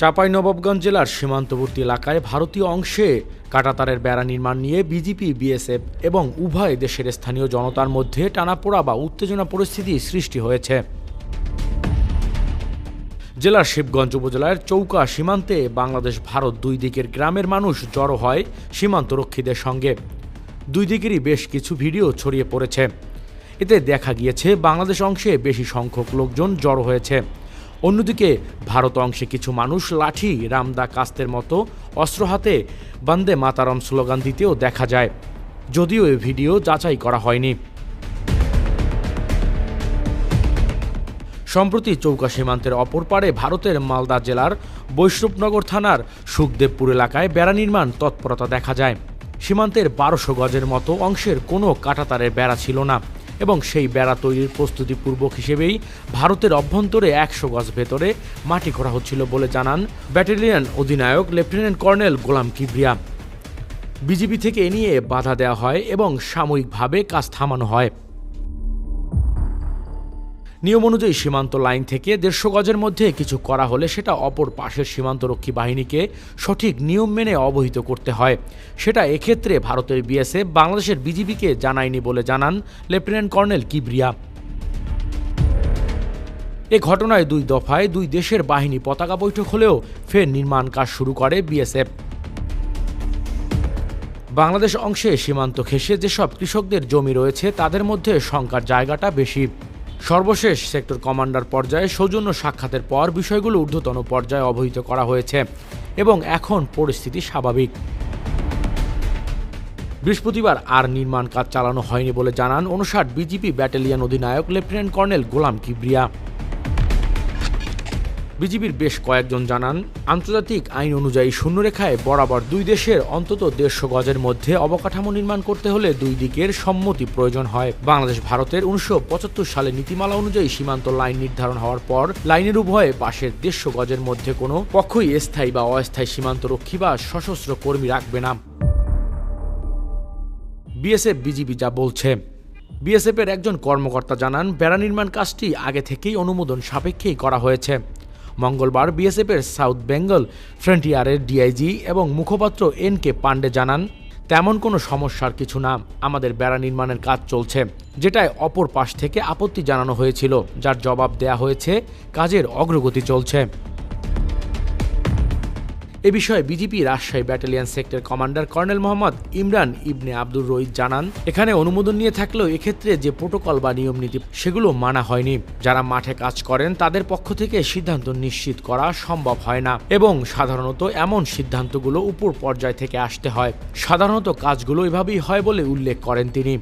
চাঁপাইনবাবগঞ্জ জেলার সীমান্তবর্তী এলাকায় ভারতীয় অংশে কাটাতারের বেড়া নির্মাণ নিয়ে বিজেপি, বিএসএফ এবং উভয় দেশের স্থানীয় জনতার মধ্যে টানাপোড়া বা উত্তেজনা পরিস্থিতি সৃষ্টি হয়েছে। জেলার শিবগঞ্জ উপজেলার চৌকা সীমান্তে বাংলাদেশ, ভারত দুই দিকের গ্রামের মানুষ জড়ো হয় সীমান্তরক্ষীদের সঙ্গে। দুই দিকেরই বেশ কিছু ভিডিও ছড়িয়ে পড়েছে। এতে দেখা গিয়েছে, বাংলাদেশ অংশে বেশি সংখ্যক লোকজন জড়ো হয়েছে। অন্যদিকে ভারত অংশে কিছু মানুষ লাঠি, রামদা, কাস্তের মতো অস্ত্র হাতে বন্দে মাতারম স্লোগান দিতেও দেখা যায়। যদিও এ ভিডিও যাচাই করা হয়নি। সম্প্রতি চৌকা সীমান্তের অপর পারে ভারতের মালদা জেলার বৈষ্ণবনগর থানার সুখদেবপুর এলাকায় বেড়া নির্মাণ তৎপরতা দেখা যায়। সীমান্তের বারোশো গজের মতো অংশের কোনো কাঁটাতারের বেড়া ছিল না। এবং সেই বেড়া তৈরির প্রস্তুতিপূর্বক হিসেবেই ভারতের অভ্যন্তরে একশো গজ ভেতরে মাটি করা হচ্ছিল বলে জানান ব্যাটালিয়ন অধিনায়ক lieutenant colonel Golam Kibria. BJP থেকে এ নিয়ে বাধা দেওয়া হয় এবং সাময়িকভাবে কাজ থামানো হয়। নিয়ম অনুযায়ী সীমান্ত লাইন থেকে দেড়শো গজের মধ্যে কিছু করা হলে সেটা অপর পাশের সীমান্তরক্ষী বাহিনীকে সঠিক নিয়ম মেনে অবহিত করতে হয়। সেটা এক্ষেত্রে ভারতের বিএসএফ বাংলাদেশের বিজিবিকে জানায়নি বলে জানান লেফটেন্যান্ট কর্নেল কিবরিয়া। এ ঘটনায় দুই দফায় দুই দেশের বাহিনী পতাকা বৈঠক হলেও ফের নির্মাণ কাজ শুরু করে বিএসএফ। বাংলাদেশ অংশে সীমান্ত ঘেঁষে যেসব কৃষকদের জমি রয়েছে, তাদের মধ্যে শঙ্কার জায়গাটা বেশি। সর্বশেষ সেক্টর কমান্ডার পর্যায়ে সৌজন্য সাক্ষাতের পর বিষয়গুলো ঊর্ধ্বতন পর্যায়ে অবহিত করা হয়েছে এবং এখন পরিস্থিতি স্বাভাবিক। বৃহস্পতিবার আর নির্মাণ কাজ চালানো হয়নি বলে জানান অনুসার বিজিপি ব্যাটালিয়ন অধিনায়ক লেফটেন্যান্ট কর্নেল গোলাম কিবরিয়া। বিজিবির বেশ কয়েকজন জানান, আন্তর্জাতিক আইন অনুযায়ী শূন্যরেখায় বরাবর দুই দেশের অন্তত দেড়শো গজের মধ্যে অবকাঠামো নির্মাণ করতে হলে দুই দিকের সম্মতি প্রয়োজন হয়। বাংলাদেশ, ভারতের উনিশশো পঁচাত্তর সালে নীতিমালা অনুযায়ী সীমান্ত লাইন নির্ধারণ হওয়ার পর লাইনের উভয়ে পাশের দেড়শো গজের মধ্যে কোনো পক্ষই স্থায়ী বা অস্থায়ী সীমান্তরক্ষী বা সশস্ত্র কর্মী রাখবে না। বিএসএফ বিজিবি যা বলছে, বিএসএফের একজন কর্মকর্তা জানান, বেড়া নির্মাণ কাজটি আগে থেকেই অনুমোদন সাপেক্ষেই করা হয়েছে। মঙ্গলবার বিএসএফের সাউথ বেঙ্গল, ফ্রন্টিয়ারের ডিআইজি এবং মুখপাত্র এন কে পাণ্ডে জানান, তেমন কোনো সমস্যার কিছু না, আমাদের বেড়া নির্মাণের কাজ চলছে, যেটায় অপর পাশ থেকে আপত্তি জানানো হয়েছিল, যার জবাব দেয়া হয়েছে, কাজের অগ্রগতি চলছে। এ বিষয়ে BJP Rajshahi battalion sector commander colonel Mohammad Imran Ibne Abdur Rahid জানান, এখানে অনুমোদন নিয়ে থাকলেও এক্ষেত্রে যে প্রোটোকল বা নিয়ম নীতি, সেগুলো মানা হয়নি। যারা মাঠে কাজ করেন, তাদের পক্ষ থেকে সিদ্ধান্ত নিশ্চিত করা সম্ভব হয় না এবং সাধারণত এমন সিদ্ধান্তগুলো উপর পর্যায় থেকে আসতে হয়। সাধারণত কাজগুলো এভাবেই হয় বলে উল্লেখ করেন তিনি।